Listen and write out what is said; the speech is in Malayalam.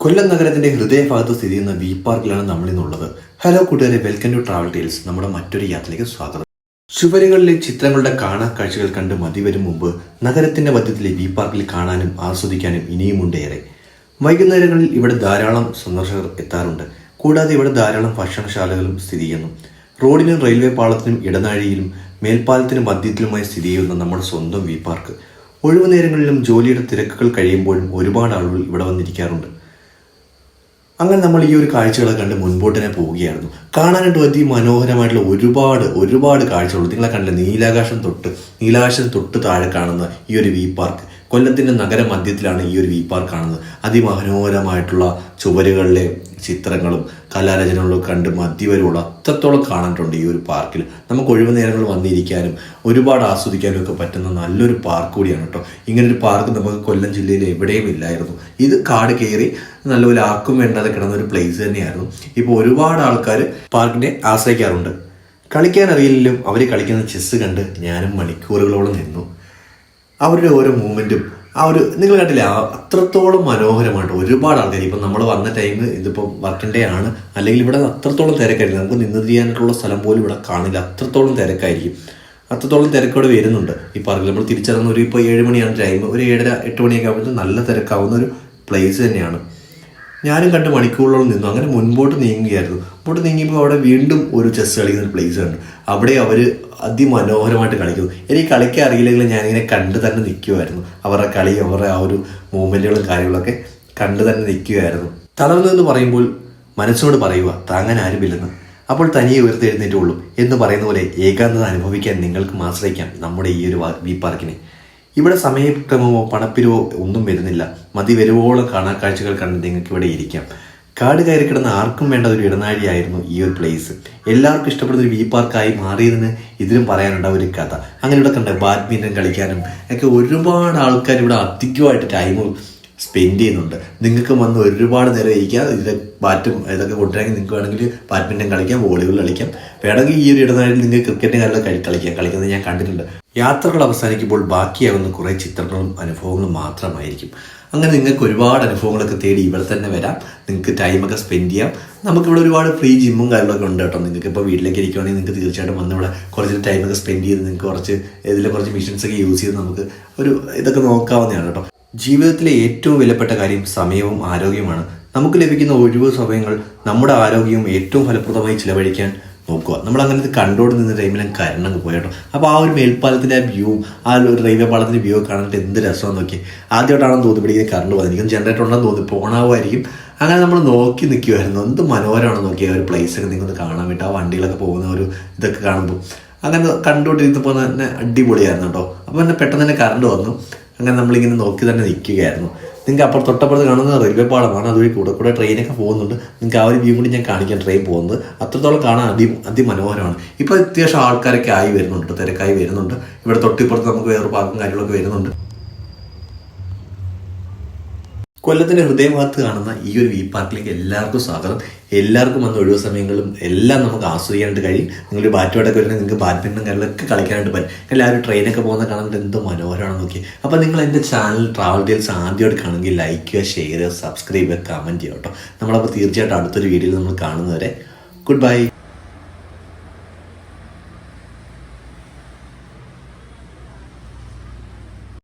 കൊല്ലം നഗരത്തിന്റെ ഹൃദയഭാഗത്ത് സ്ഥിതി ചെയ്യുന്ന വി പാർക്കിലാണ് നമ്മൾ ഇന്നുള്ളത് ഹലോ കൂട്ടുകാരെ വെൽക്കം ടു ട്രാവൽ ടീൽസ് നമ്മുടെ മറ്റൊരു യാത്രയിലേക്ക് സ്വാഗതം. ചുവരുകളിലെ ചിത്രങ്ങളുടെ കാണാ കാഴ്ചകൾ കണ്ട് മതി വരും മുമ്പ് നഗരത്തിന്റെ മധ്യത്തിലെ വി പാർക്കിൽ കാണാനും ആസ്വദിക്കാനും ഇനിയുമുണ്ട് ഏറെ. വൈകുന്നേരങ്ങളിൽ ഇവിടെ ധാരാളം സന്ദർശകർ എത്താറുണ്ട്. കൂടാതെ ഇവിടെ ധാരാളം ഭക്ഷണശാലകളും സ്ഥിതി ചെയ്യുന്നു. റോഡിനും റെയിൽവേ പാളത്തിനും ഇടനാഴിയിലും മേൽപ്പാലത്തിനും മധ്യത്തിലുമായി സ്ഥിതി ചെയ്യുന്ന നമ്മുടെ സ്വന്തം വി പാർക്ക് ഒഴിവു നേരങ്ങളിലും ജോലിയുടെ തിരക്കുകൾ കഴിയുമ്പോഴും ഒരുപാട് ആളുകൾ ഇവിടെ വന്നിരിക്കാറുണ്ട്. അങ്ങനെ നമ്മൾ ഈ ഒരു കാഴ്ചകളെ കണ്ട് മുൻപോട്ട് തന്നെ പോവുകയായിരുന്നു. കാണാനായിട്ട് അതി മനോഹരമായിട്ടുള്ള ഒരുപാട് ഒരുപാട് കാഴ്ചകളുണ്ട് നിങ്ങളെ കണ്ടില്ല? നീലാകാശം തൊട്ട് നീലാകാശം തൊട്ട് താഴെ കാണുന്ന ഈ ഒരു വി പാർക്ക്. കൊല്ലത്തിന്റെ നഗര മധ്യത്തിലാണ് ഈ ഒരു വി പാർക്ക് കാണുന്നത്. അതിമനോഹരമായിട്ടുള്ള ചുവരുകളിലെ ചിത്രങ്ങളും കലാരചനകളും കണ്ട് മധ്യവരുള്ള അത്രത്തോളം കാണാനുണ്ട് ഈ ഒരു പാർക്കിൽ. നമുക്ക് ഒഴിവു നേരങ്ങൾ വന്നിരിക്കാനും ഒരുപാട് ആസ്വദിക്കാനും ഒക്കെ പറ്റുന്ന നല്ലൊരു പാർക്ക് കൂടിയാണ് കേട്ടോ. ഇങ്ങനൊരു പാർക്ക് നമുക്ക് കൊല്ലം ജില്ലയിൽ എവിടെയും ഇല്ലായിരുന്നു. ഇത് കാട് കയറി നല്ലപോലെ ആർക്കും വേണ്ടാതെ കിടന്ന ഒരു പ്ലേസ് തന്നെയായിരുന്നു. ഇപ്പോൾ ഒരുപാട് ആൾക്കാർ പാർക്കിനെ ആശ്രയിക്കാറുണ്ട്. കളിക്കാൻ അറിയില്ലെങ്കിലും അവർ കളിക്കുന്ന ചെസ്സ് കണ്ട് ഞാനും മണിക്കൂറുകളോളം നിന്നു. അവരുടെ ഓരോ മൂവ്മെന്റും ആ ഒരു നിങ്ങൾ കണ്ടില്ല അത്രത്തോളം മനോഹരമായിട്ട് ഒരുപാട് ആൾക്കാർ ഇപ്പം നമ്മൾ വന്ന ടൈം ഇതിപ്പോൾ വർക്കിംഗ് ഡേ ആണ് അല്ലെങ്കിൽ ഇവിടെ അത്രത്തോളം തിരക്കായിരിക്കും. നമുക്ക് നിന്ന് തിരിയാനായിട്ടുള്ള സ്ഥലം പോലും ഇവിടെ കാണില്ല. അത്രത്തോളം തിരക്കായിരിക്കും. അത്രത്തോളം തിരക്കോടെ വരുന്നുണ്ട്. ഈ പാർക്കിൽ നമ്മൾ തിരിച്ചിറങ്ങുന്ന ഒരു ഇപ്പോൾ ഏഴ് മണിയാണ് ടൈം ഒരു ഏഴര എട്ട് മണിയൊക്കെ ആകുമ്പോൾ നല്ല തിരക്കാവുന്ന ഒരു പ്ലേസ് തന്നെയാണ്. ഞാനും കണ്ട് മണിക്കൂറുകളോളം നിന്നു. അങ്ങനെ മുൻപോട്ട് നീങ്ങുകയായിരുന്നു. മുമ്പോട്ട് നീങ്ങിയപ്പോൾ അവിടെ വീണ്ടും ഒരു ചെസ് കളിക്കുന്ന ഒരു പ്ലേസ് ഉണ്ട് അവിടെ അവർ അതിമനോഹരമായിട്ട് കളിക്കുന്നു. എനിക്ക് കളിക്കാൻ അറിയില്ലെങ്കിലും ഞാനിങ്ങനെ കണ്ട് തന്നെ നിൽക്കുമായിരുന്നു അവരുടെ കളി അവരുടെ ആ ഒരു മൂവ്മെന്റുകളും കാര്യങ്ങളൊക്കെ കണ്ട് തന്നെ നിൽക്കുമായിരുന്നു തളർന്നതെന്ന് പറയുമ്പോൾ മനസ്സോട് പറയുക താങ്ങാൻ ആരുമില്ലെന്ന്. അപ്പോൾ തനിയെ ഉയർത്തെഴുന്നേറ്റുള്ളൂ എന്ന് പറയുന്ന പോലെ ഏകാന്തത അനുഭവിക്കാൻ നിങ്ങൾക്ക് ആശ്രയിക്കാം നമ്മുടെ ഈ ഒരു വീ പാർക്കിനെ ഇവിടെ സമയക്രമമോ പണപ്പിരിവോ ഒന്നും വരുന്നില്ല. മതി വരുവോളം കാണാൻ കാഴ്ചകൾ കണ്ട് നിങ്ങൾക്ക് ഇവിടെ ഇരിക്കാം. കാട് കയറി കിടന്ന ആർക്കും വേണ്ട ഒരു ഇടനാഴിയായിരുന്നു ഈ ഒരു പ്ലേസ് എല്ലാവർക്കും ഇഷ്ടപ്പെടുന്ന ഒരു വി പാർക്കായി മാറിയതിന് ഇതിലും പറയാനുണ്ട ഒരു കഥ. അങ്ങനെ ഇവിടെ കണ്ട ബാഡ്മിന്റൺ കളിക്കാനും ഒക്കെ ഒരുപാട് ആൾക്കാർ ഇവിടെ അധികമായിട്ട് ടൈം സ്പെൻഡ് ചെയ്യുന്നുണ്ട്. നിങ്ങൾക്ക് വന്ന് ഒരുപാട് നേരം ഇരിക്കാം. ഇതിലെ ബാറ്റും ഇതൊക്കെ കൊണ്ടുവരാമെങ്കിൽ നിങ്ങൾക്ക് വേണമെങ്കിൽ ബാഡ്മിന്റൺ കളിക്കാം വോളിബോൾ കളിക്കാം. വേണമെങ്കിൽ ഈ ഒരു ഇടനാഴിൽ നിങ്ങൾക്ക് ക്രിക്കറ്റ് കാര്യങ്ങൾ കളി കളിക്കാം. കളിക്കുന്നത് ഞാൻ കണ്ടിട്ടുണ്ട്. യാത്രകൾ അവസാനിക്കുമ്പോൾ ബാക്കിയാകുന്ന കുറേ ചിത്രങ്ങളും അനുഭവങ്ങളും മാത്രമായിരിക്കും. അങ്ങനെ നിങ്ങൾക്ക് ഒരുപാട് അനുഭവങ്ങളൊക്കെ തേടി ഇവിടെ തന്നെ വരാം. നിങ്ങൾക്ക് ടൈമൊക്കെ സ്പെൻഡ് ചെയ്യാം. നമുക്കിവിടെ ഒരുപാട് ഫ്രീ ജിമ്മും കാര്യങ്ങളൊക്കെ ഉണ്ട് കേട്ടോ. നിങ്ങൾക്ക് ഇപ്പോൾ വീട്ടിലേക്ക് ഇരിക്കുകയാണെങ്കിൽ നിങ്ങൾക്ക് തീർച്ചയായിട്ടും വന്ന് ഇവിടെ കുറച്ച് ടൈമൊക്കെ സ്പെൻഡ് ചെയ്ത് നിങ്ങൾക്ക് കുറച്ച് ഇതിൽ കുറച്ച് മെഷീൻസൊക്കെ യൂസ് ചെയ്ത് നമുക്ക് ഒരു ഇതൊക്കെ നോക്കാവുന്നതാണ് കേട്ടോ. ജീവിതത്തിലെ ഏറ്റവും വിലപ്പെട്ട കാര്യം സമയവും ആരോഗ്യമാണ് നമുക്ക് ലഭിക്കുന്ന ഒഴിവ് സമയങ്ങൾ നമ്മുടെ ആരോഗ്യവും ഏറ്റവും ഫലപ്രദമായി ചിലവഴിക്കാൻ നോക്കുക. നമ്മൾ അങ്ങനെ കണ്ടോട് നിന്ന ടൈമിൽ കരണങ്ങ് പോയി കേട്ടോ അപ്പോൾ ആ ഒരു മേൽപ്പാലത്തിന്റെ ആ വ്യൂവും ആ ഒരു റെയിൽവേ പാളത്തിന്റെ വ്യൂ കാണാനായിട്ട് എന്ത് രസമാണെന്ന് നോക്കി ആദ്യമായിട്ടാണെന്ന് തോന്നി പിടിക്കുന്നത് കറണ്ട് എനിക്കും ജനറേറ്റർ ഉണ്ടെന്ന് തോന്നി പോണാവുമായിരിക്കും അങ്ങനെ നമ്മൾ നോക്കി നിൽക്കുമായിരുന്നു എന്ത് മനോഹരമാണ് നോക്കി ആ ഒരു പ്ലേസ് ഒക്കെ നിങ്ങൾക്ക് കാണാൻ വേണ്ടി ആ വണ്ടികളൊക്കെ പോകുന്ന ഒരു ഇതൊക്കെ കാണുമ്പോൾ അങ്ങനെ കണ്ടുകൊണ്ടിരുന്നപ്പോൾ തന്നെ അടിപൊളിയായിരുന്നു കേട്ടോ. അപ്പോൾ തന്നെ പെട്ടെന്ന് തന്നെ കറണ്ട് വന്നു. അങ്ങനെ നമ്മളിങ്ങനെ നോക്കി തന്നെ നിൽക്കുകയായിരുന്നു. നിങ്ങൾക്ക് അപ്പുറം തൊട്ടപ്പുറത്ത് കാണുന്ന റെയിൽവേ പാളമാണ്. അതുവഴി കൂടെ കൂടെ ട്രെയിനൊക്കെ പോകുന്നുണ്ട്. നിങ്ങൾക്ക് ആ ഒരു വ്യൂ കൂടി ഞാൻ കാണിക്കാൻ ട്രെയിൻ പോകുന്നത്. അത്രത്തോളം കാണാൻ അതി അതിമനോഹരമാണ്. ഇപ്പോൾ അത്യാവശ്യം ആൾക്കാരൊക്കെ ആയി വരുന്നുണ്ട്. തിരക്കായി വരുന്നുണ്ട്. ഇവിടെ തൊട്ടിപ്പുറത്ത് നമുക്ക് വേറെ ഭാഗം കാര്യങ്ങളൊക്കെ വരുന്നുണ്ട്. കൊല്ലത്തിന്റെ ഹൃദയഭാഗത്ത് കാണുന്ന ഈ ഒരു വി പാർക്കിലേക്ക് എല്ലാവർക്കും സ്വാഗതം. എല്ലാവർക്കും വന്ന ഒഴിവ് സമയങ്ങളും എല്ലാം നമുക്ക് ആസ്വദിക്കാനായിട്ട് കഴിയും. നിങ്ങൾ ബാറ്റുമായിട്ടൊക്കെ വരുന്നത് നിങ്ങൾക്ക് ബാഡ്മിന്റൺ കാര്യങ്ങളൊക്കെ കളിക്കാനായിട്ട് പറ്റും. എല്ലാ ഒരു ട്രെയിനൊക്കെ പോകുന്ന കാണാൻ എന്ത് മനോഹരമാണ് നോക്കി അപ്പോൾ നിങ്ങൾ എന്റെ ചാനൽ ട്രാവൽ ഡീൽസ് ആദ്യമായിട്ട് കാണുമെങ്കിൽ ലൈക്ക് ചെയ്യുക ഷെയർ ചെയ്യുക സബ്സ്ക്രൈബ് ചെയ്യുക കമന്റ് ചെയ്യുക കേട്ടോ. നമ്മളപ്പോൾ തീർച്ചയായിട്ടും അടുത്തൊരു വീഡിയോയിൽ നമ്മൾ കാണുന്നവരെ ഗുഡ് ബൈ